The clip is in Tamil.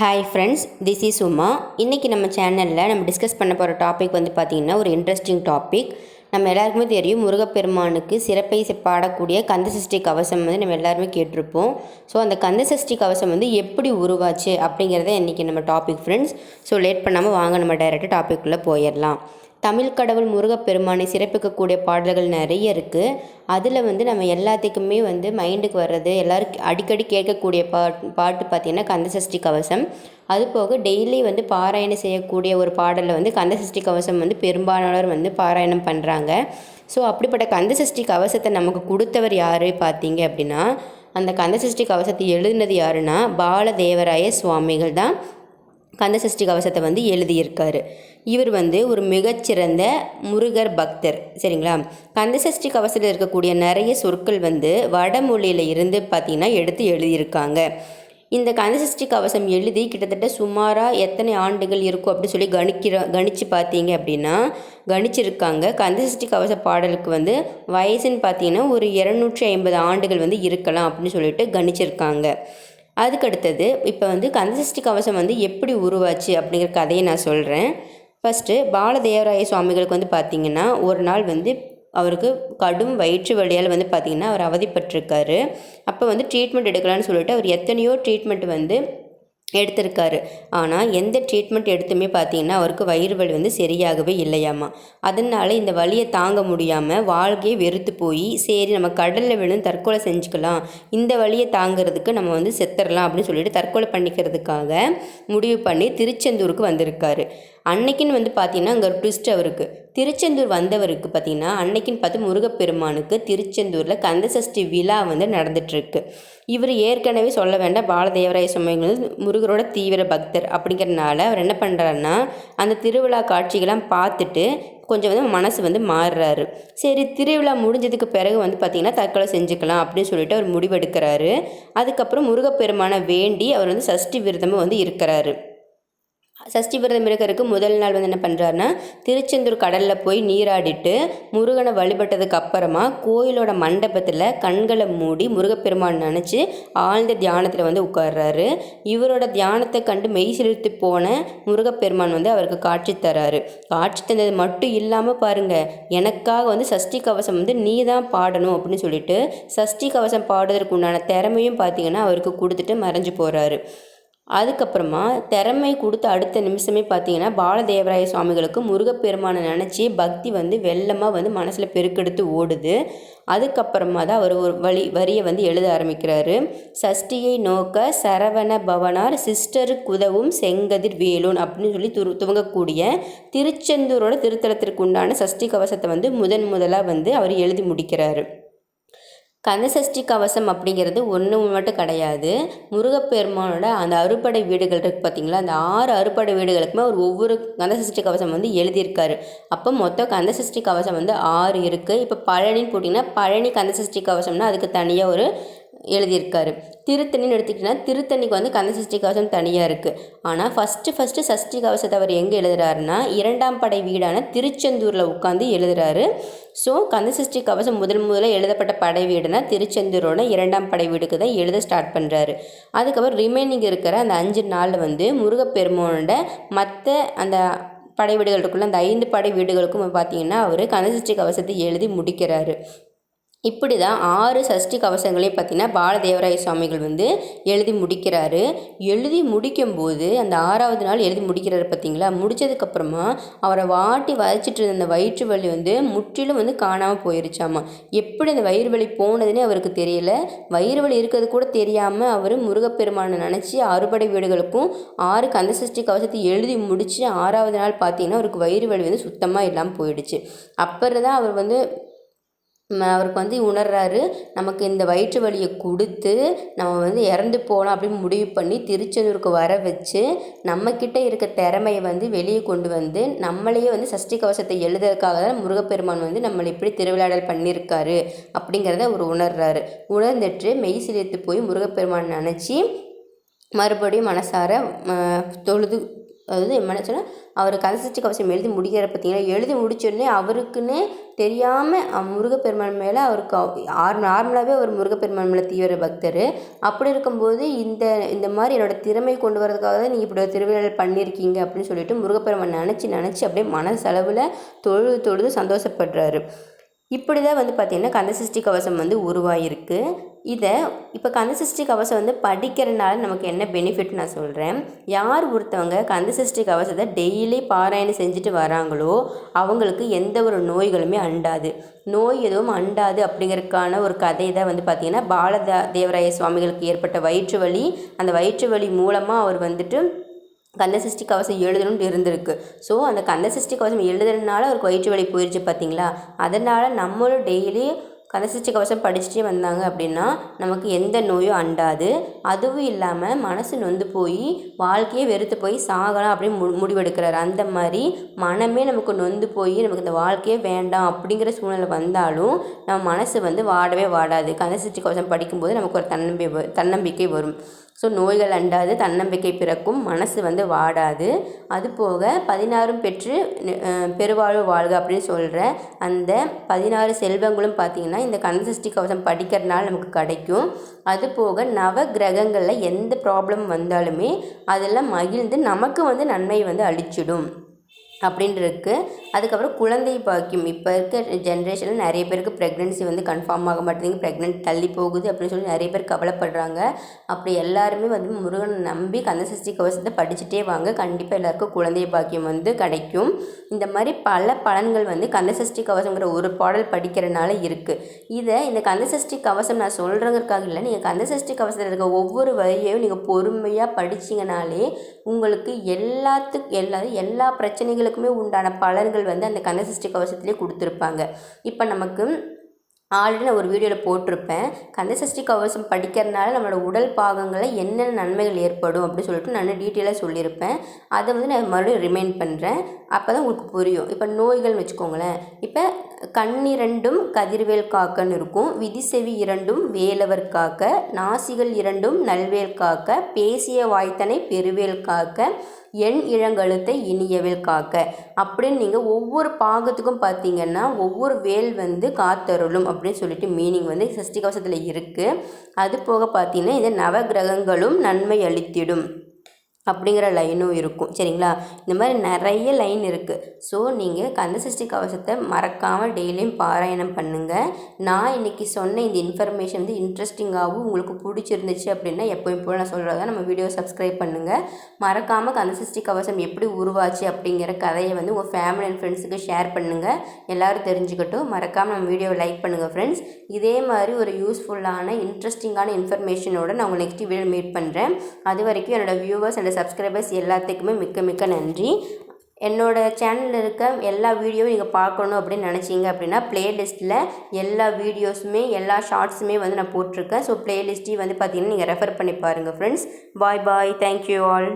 Hi friends this is Uma இன்றைக்கி நம்ம சேனலில் நம்ம டிஸ்கஸ் பண்ண போகிற டாபிக் வந்து பார்த்திங்கன்னா ஒரு இன்ட்ரெஸ்டிங் டாபிக் நம்ம எல்லாருக்குமே தெரியும் முருகப்பெருமானுக்கு சிறப்பை பாடக்கூடிய பாடக்கூடிய கந்தசஷ்டி கவசம் வந்து நம்ம எல்லாருமே கேட்டிருப்போம். ஸோ அந்த கந்தசஷ்டி கவசம் வந்து எப்படி உருவாச்சு அப்படிங்கிறத இன்றைக்கி நம்ம டாபிக் ஃப்ரெண்ட்ஸ் ஸோ லேட் பண்ணாமல் வாங்க நம்ம டைரெக்டாக டாப்பிக்குள்ளே போயிடலாம். தமிழ் கடவுள் முருகப்பெருமானை சிறப்பிக்கக்கூடிய பாடல்கள் நிறைய இருக்குது அதில் வந்து நம்ம எல்லாத்துக்குமே வந்து மைண்டுக்கு வர்றது எல்லோரும் அடிக்கடி கேட்கக்கூடிய பாட் பாட்டு பார்த்திங்கன்னா கந்தசஷ்டி கவசம். அது போக டெய்லி வந்து பாராயணம் செய்யக்கூடிய ஒரு பாடலில் வந்து கந்தசஷ்டி கவசம் வந்து பெரும்பாலானோர் வந்து பாராயணம் பண்ணுறாங்க ஸோ அப்படிப்பட்ட கந்தசஷ்டி கவசத்தை நமக்கு கொடுத்தவர் யார் பார்த்தீங்க அப்படின்னா அந்த கந்தசஷ்டி கவசத்தை எழுதினது யாருன்னா பாலதேவராய சுவாமிகள் தான். கந்தசஷ்டி கவசத்தை வந்து எழுதியிருக்காரு. இவர் வந்து ஒரு மிகச்சிறந்த முருகர் பக்தர். சரிங்களா? கந்தசஷ்டி கவசத்தில் இருக்கக்கூடிய நிறைய சொற்கள் வந்து வடமொழியில் இருந்து பார்த்திங்கன்னா எடுத்து எழுதியிருக்காங்க. இந்த கந்தசஷ்டி கவசம் எழுதி கிட்டத்தட்ட சுமாராக எத்தனை ஆண்டுகள் இருக்கும் அப்படின்னு சொல்லி கணிக்கிற கணிச்சு பார்த்தீங்க அப்படின்னா கணிச்சிருக்காங்க. கந்தசஷ்டி கவச பாடலுக்கு வந்து வயசுன்னு பார்த்தீங்கன்னா ஒரு இரநூற்றி ஐம்பது ஆண்டுகள் வந்து இருக்கலாம் அப்படின்னு சொல்லிட்டு கணிச்சிருக்காங்க. அதுக்கடுத்தது இப்போ வந்து கந்தசஷ்டி கவசம் வந்து எப்படி உருவாச்சு அப்படிங்கிற கதையை நான் சொல்கிறேன் ஃபஸ்ட்டு பாலதேவராய சுவாமிகளுக்கு வந்து பார்த்திங்கன்னா ஒரு நாள் வந்து அவருக்கு கடும் வயிற்று வழியால் வந்து பார்த்திங்கன்னா அவர் அவதிப்பட்டிருக்காரு அப்போ வந்து ட்ரீட்மெண்ட் எடுக்கலாம்னு சொல்லிட்டு அவர் எத்தனையோ ட்ரீட்மெண்ட் வந்து எடுத்திருக்காரு. ஆனால் எந்த ட்ரீட்மெண்ட் எடுத்துமே பார்த்தீங்கன்னா அவருக்கு வயிறு வலி வந்து சரியாகவே இல்லையாமா. அதனால் இந்த வலியை தாங்க முடியாமல் வாழ்க்கையை வெறுத்து போய் சரி நம்ம கடலில் விழுந்து தற்கொலை செஞ்சுக்கலாம். இந்த வலியை தாங்கிறதுக்கு நம்ம வந்து செத்துடலாம் அப்படின்னு சொல்லிட்டு தற்கொலை பண்ணிக்கிறதுக்காக முடிவு பண்ணி திருச்செந்தூருக்கு வந்திருக்காரு. அன்னைக்குன்னு வந்து பார்த்தீங்கன்னா அங்கே ஒரு ட்விஸ்ட் அவருக்கு. திருச்செந்தூர் வந்தவருக்கு பார்த்தீங்கன்னா அன்னைக்குன்னு பார்த்து முருகப்பெருமானுக்கு திருச்செந்தூரில் கந்தசஷ்டி விழா வந்து நடந்துட்டுருக்கு. இவர் ஏற்கனவே சொல்ல வேண்டாம் பாலதேவராய சுவாமிகள் முருகரோட தீவிர பக்தர் அப்படிங்கிறனால அவர் என்ன பண்ணுறாருன்னா அந்த திருவிழா காட்சிகள்லாம் பார்த்துட்டு கொஞ்சம் வந்து மனசு வந்து மாறுறாரு. சரி திருவிழா முடிஞ்சதுக்கு பிறகு வந்து பார்த்திங்கன்னா தற்கொலை செஞ்சுக்கலாம் அப்படின்னு சொல்லிட்டு அவர் முடிவெடுக்கிறாரு. அதுக்கப்புறம் முருகப்பெருமானை வேண்டி அவர் வந்து சஷ்டி விரதமும் வந்து இருக்கிறாரு. சஷ்டி விரதம் இருக்கிறதுக்கு முதல் நாள் வந்து என்ன பண்ணுறாருன்னா திருச்செந்தூர் கடலில் போய் நீராடிட்டு முருகனை வழிபட்டதுக்கு அப்புறமா கோயிலோட மண்டபத்தில் கண்களை மூடி முருகப்பெருமான் நினச்சி ஆழ்ந்த தியானத்தில் வந்து உட்கார்றாரு. இவரோட தியானத்தை கண்டு மெய் சிலிர்த்து போன முருகப்பெருமான் வந்து அவருக்கு காட்சி தராரு. காட்சி தந்தது மட்டும் இல்லாமல் பாருங்க எனக்காக வந்து சஷ்டி கவசம் வந்து நீ தான் பாடணும் அப்படின்னு சொல்லிட்டு சஷ்டி கவசம் பாடுவதற்கு உண்டான திறமையும் பார்த்தீங்கன்னா அவருக்கு கொடுத்துட்டு மறைஞ்சு போகிறாரு அதுக்கப்புறமா திறமை கொடுத்த அடுத்த நிமிஷமே பார்த்தீங்கன்னா பாலதேவராய சுவாமிகளுக்கு முருகப்பெருமானை நினச்சி பக்தி வந்து வெள்ளமாக வந்து மனசில் பெருக்கெடுத்து ஓடுது. அதுக்கப்புறமா தான் அவர் ஒரு வழி வரியை வந்து எழுத ஆரம்பிக்கிறாரு. சஷ்டியை நோக்க சரவண பவனார் சிஸ்டருக்கு உதவும் செங்கதிர் வேலூன் அப்படின்னு சொல்லி துரு துவங்கக்கூடிய திருச்செந்தூரோட திருத்தலத்திற்கு உண்டான சஷ்டி கவசத்தை வந்து முதன் முதலாக வந்து அவர் எழுதி முடிக்கிறாரு. கந்தசஷ்டி கவசம் அப்படிங்கிறது ஒன்று மட்டும் கிடையாது. முருகப்பெருமானோட அந்த அறுபடை வீடுகள் இருக்குது பார்த்தீங்களா அந்த ஆறு அறுபடை வீடுகளுக்குமே அவர் ஒவ்வொரு கந்தசஷ்டி கவசம் வந்து எழுதியிருக்காரு. அப்போ மொத்தம் கந்தசஷ்டி கவசம் வந்து ஆறு இருக்குது இப்போ பழனின்னு போட்டிங்கன்னா பழனி கந்தசஷ்டி கவசம்னா அதுக்கு தனியாக ஒரு எழுதியிருக்காரு. திருத்தணின்னு எடுத்துக்கிட்டிங்கன்னா திருத்தணிக்கு வந்து கந்தசஷ்டி கவசம் தனியாக இருக்குது ஆனால் ஃபஸ்ட்டு ஃபஸ்ட்டு சஷ்டி கவசத்தை அவர் எங்கே எழுதுறாருன்னா இரண்டாம் படை வீடான திருச்செந்தூரில் உட்காந்து எழுதுறாரு. ஸோ கந்தசஷ்டி கவசம் முதல் முதல்ல எழுதப்பட்ட படை வீடுனா திருச்செந்தூரோட இரண்டாம் படை வீடுக்கு தான் எழுத ஸ்டார்ட் பண்ணுறாரு அதுக்கப்புறம் ரிமைனிங் இருக்கிற அந்த அஞ்சு நாளில் வந்து முருகப்பெருமானோட மற்ற அந்த படை வீடுகள் இருக்குள்ள அந்த ஐந்து படை வீடுகளுக்கும் பார்த்தீங்கன்னா அவர் கந்தசஷ்டி கவசத்தை எழுதி முடிக்கிறாரு. இப்படி தான் ஆறு சஷ்டி கவசங்களையும் பார்த்தீங்கன்னா பாலதேவராய சுவாமிகள் வந்து எழுதி முடிக்கிறாரு. எழுதி முடிக்கும்போது அந்த ஆறாவது நாள் எழுதி முடிக்கிறாரு பார்த்தீங்களா முடிச்சதுக்கப்புறமா அவரை வாட்டி வதச்சிட்டு இருந்த அந்த வயிற்று வலி வந்து முற்றிலும் வந்து காணாமல் போயிருச்சாமா? எப்படி அந்த வயிறு வலி போனதுன்னே அவருக்கு தெரியல. வயிறு வலி இருக்கிறது கூட தெரியாமல் அவர் முருகப்பெருமானை நினச்சி அறுபடை வீடுகளுக்கும் ஆறு கந்தசஷ்டி கவசத்தை எழுதி முடித்து ஆறாவது நாள் பார்த்தீங்கன்னா அவருக்கு வயிறு வலி வந்து சுத்தமாக இல்லாமல் போயிடுச்சு. அப்புறம் தான் அவர் வந்து அவருக்கு வந்து உணர்றாரு நமக்கு இந்த வயிற்று வலியை கொடுத்து நம்ம வந்து இறந்து போகலாம் அப்படின்னு முடிவு பண்ணி திருச்செந்தூருக்கு வர வச்சு நம்மக்கிட்ட இருக்க திறமையை வந்து வெளியே கொண்டு வந்து நம்மளையே வந்து சஷ்டி கவசத்தை எழுதுறதுக்காக தான் முருகப்பெருமான் வந்து நம்மளை இப்படி திருவிளையாடல் பண்ணியிருக்காரு அப்படிங்கிறத அவர் உணர்றாரு. உணர்ந்துட்டு மெய் சிலிர்த்து போய் முருகப்பெருமான் நினச்சி மறுபடியும் மனசார ம, தொழுது அதாவது என்ன சொன்னால் அவர் கந்தசஷ்டி கவசம் எழுதி முடிக்கிற பார்த்தீங்கன்னா எழுதி முடிச்சோடனே அவருக்குன்னே தெரியாமல் முருகப்பெருமான் மேலே அவருக்கு ஆர் நார்மலாகவே அவர் முருகப்பெருமான் மேலே தீவிர பக்தர். அப்படி இருக்கும்போது இந்த இந்த மாதிரி என்னோடய திறமை கொண்டு வரதுக்காக தான் நீங்கள் இப்படி ஒரு திருவிழா பண்ணியிருக்கீங்க அப்படின்னு சொல்லிட்டு முருகப்பெருமான் நினச்சி நினச்சி அப்படியே மனசளவில் தொழுது தொழுது சந்தோஷப்படுறாரு. இப்படி தான் வந்து பார்த்திங்கன்னா கந்தசஷ்டி கவசம் வந்து உருவாகிருக்கு இதை இப்போ கந்தசஷ்டி கவசம் வந்து படிக்கிறனால நமக்கு என்ன பெனிஃபிட் நான் சொல்கிறேன் யார் ஒருத்தவங்க கந்தசஷ்டி கவசத்தை டெய்லி பாராயணம் செஞ்சுட்டு வராங்களோ அவங்களுக்கு எந்த ஒரு நோய்களுமே அண்டாது. நோய் எதுவும் அண்டாது அப்படிங்கிறதுக்கான ஒரு கதை தான் வந்து பார்த்திங்கன்னா பாலதா தேவராய சுவாமிகளுக்கு ஏற்பட்ட வயிற்று வலி. அந்த வயிற்று வலி மூலமாக அவர் வந்துட்டு கந்தசஷ்டி கவசம் எழுதணும்னு இருந்திருக்கு. ஸோ அந்த கந்தசஷ்டி கவசம் எழுதுறதுனால ஒரு வயிற்று வலி போயிடுச்சு பார்த்தீங்களா அதனால் நம்மளும் டெய்லி கந்தசஷ்டி கவசம் படிச்சுட்டே வந்தாங்க அப்படின்னா நமக்கு எந்த நோயும் அண்டாது. அதுவும் இல்லாமல் மனசு நொந்து போய் வாழ்க்கையே வெறுத்து போய் சாகலாம் அப்படின்னு மு முடிவெடுக்கிறார். அந்த மாதிரி மனமே நமக்கு நொந்து போய் நமக்கு இந்த வாழ்க்கையே வேண்டாம் அப்படிங்கிற சூழ்நிலை வந்தாலும் நம்ம மனசு வந்து வாடவே வாடாது. கந்தசஷ்டி கவசம் படிக்கும்போது நமக்கு ஒரு தன்னம்பி தன்னம்பிக்கை வரும். ஸோ நோய்கள் அண்டாது தன்னம்பிக்கை பிறக்கும் மனசு வந்து வாடாது. அது போக பதினாறும் பெற்று பெருவாழ்வு வாழ்க அப்படின்னு சொல்கிற அந்த பதினாறு செல்வங்களும் பார்த்திங்கன்னா இந்த கந்தசஷ்டி கவசம் படிக்கிறதுனால நமக்கு கிடைக்கும். அது போக நவ கிரகங்களில் எந்த ப்ராப்ளம் வந்தாலுமே அதெல்லாம் மகிழ்ந்து நமக்கு வந்து நன்மை வந்து அழிச்சிடும் அப்படின்ட்டு இருக்குது அதுக்கப்புறம் குழந்தை பாக்கியம். இப்போ இருக்க ஜென்ரேஷனில் நிறைய பேருக்கு ப்ரெக்னென்சி வந்து கன்ஃபார்ம் ஆக மாட்டேங்குது. ப்ரெக்னென்ட் தள்ளி போகுது அப்படின்னு சொல்லி நிறைய பேர் கவலைப்படுறாங்க. அப்படி எல்லாருமே வந்து முருகனை நம்பி கந்தசஷ்டி கவசத்தை படிச்சுட்டே வாங்க. கண்டிப்பாக எல்லாருக்கும் குழந்தை பாக்கியம் வந்து கிடைக்கும். இந்த மாதிரி பல பலன்கள் வந்து கந்தசஷ்டி கவசங்கிற ஒரு பாடல் படிக்கிறனால இருக்குது இதை இந்த கந்தசஷ்டி கவசம் நான் சொல்கிறதுக்காக இல்லை. நீங்கள் கந்தசஷ்டி கவசத்தில் இருக்க ஒவ்வொரு வரியையும் நீங்கள் பொறுமையாக படிச்சிங்கனாலே உங்களுக்கு எல்லாத்துக்கு எல்லா எல்லா பிரச்சனைகளுக்குமே உண்டான பலன்கள் வந்து அந்த கந்தசஷ்டி கவசத்திலே கொடுத்துருப்பாங்க. இப்போ நமக்கு ஆல்ரெடி நான் ஒரு வீடியோவில் போட்டிருப்பேன். கந்தசஷ்டி கவசம் படிக்கிறதுனால நம்மளோட உடல் பாகங்களில் என்னென்ன நன்மைகள் ஏற்படும் அப்படின்னு சொல்லிட்டு நான் டீட்டெயிலாக சொல்லியிருப்பேன். அதை வந்து நான் மறுபடியும் ரிமைண்ட் பண்ணுறேன் அப்போ தான் உங்களுக்கு புரியும். இப்போ நோய்கள்னு வச்சுக்கோங்களேன். இப்போ கண்ணிரண்டும் கதிர்வேல் காக்கன்னு இருக்கும். விதிசெவி இரண்டும் வேலவர் காக்க. நாசிகள் இரண்டும் நல்வேல் காக்க. பேசிய வாய்த்தனை பெருவேல் காக்க. எண் இளங்கழுத்தை இனியவில் காக்க. அப்படின்னு நீங்கள் ஒவ்வொரு பாகத்துக்கும் பார்த்தீங்கன்னா ஒவ்வொரு வேல் வந்து காத்தருளும் அப்படின்னு சொல்லிட்டு மீனிங் வந்து சஷ்டி கவசத்தில் இருக்குது அது போக பார்த்தீங்கன்னா இந்த நவகிரகங்களும் நன்மை அளித்திடும். அப்படிங்கிற லைனும் இருக்கும். சரிங்களா? இந்த மாதிரி நிறைய லைன் இருக்குது ஸோ நீங்கள் கந்தசஷ்டி கவசத்தை மறக்காமல் டெய்லியும் பாராயணம் பண்ணுங்கள் நான் இன்றைக்கி சொன்ன இந்த இன்ஃபர்மேஷன் வந்து இன்ட்ரெஸ்டிங்காகவும் உங்களுக்கு பிடிச்சிருந்துச்சு அப்படின்னா எப்போயும் போல் நான் சொல்கிறதா நம்ம வீடியோ சப்ஸ்கிரைப் பண்ணுங்கள் மறக்காமல் கந்தசஷ்டி கவசம் எப்படி உருவாச்சு அப்படிங்கிற கதையை வந்து உங்கள் ஃபேமிலி அண்ட் ஃப்ரெண்ட்ஸுக்கு ஷேர் பண்ணுங்கள் எல்லோரும் தெரிஞ்சுக்கட்டும். மறக்காமல் நம்ம வீடியோவை லைக் பண்ணுங்கள் ஃப்ரெண்ட்ஸ் இதே மாதிரி ஒரு யூஸ்ஃபுல்லான இன்ட்ரெஸ்டிங்கான இன்ஃபர்மேஷனோட நான் உங்கள் நெக்ஸ்ட் வீடியோ மீட் பண்ணுறேன் அது வரைக்கும் என்னோடய வியூவர்ஸ் அண்ட் சப்ஸ்கிரைபர்ஸ் எல்லாத்துக்குமே மிக்க மிக்க நன்றி. என்னோடய சேனலில் இருக்க எல்லா வீடியோவும் நீங்கள் பார்க்கணும் அப்படின்னு நினச்சிங்க அப்படின்னா ப்ளேலிஸ்ட்டில் எல்லா வீடியோஸுமே எல்லா ஷார்ட்ஸுமே வந்து நான் போட்டிருக்கேன். ஸோ ப்ளேலிஸ்ட்டையும் வந்து பார்த்திங்கன்னா நீங்கள் ரெஃபர் பண்ணி பாருங்கள் friends bye bye thank you all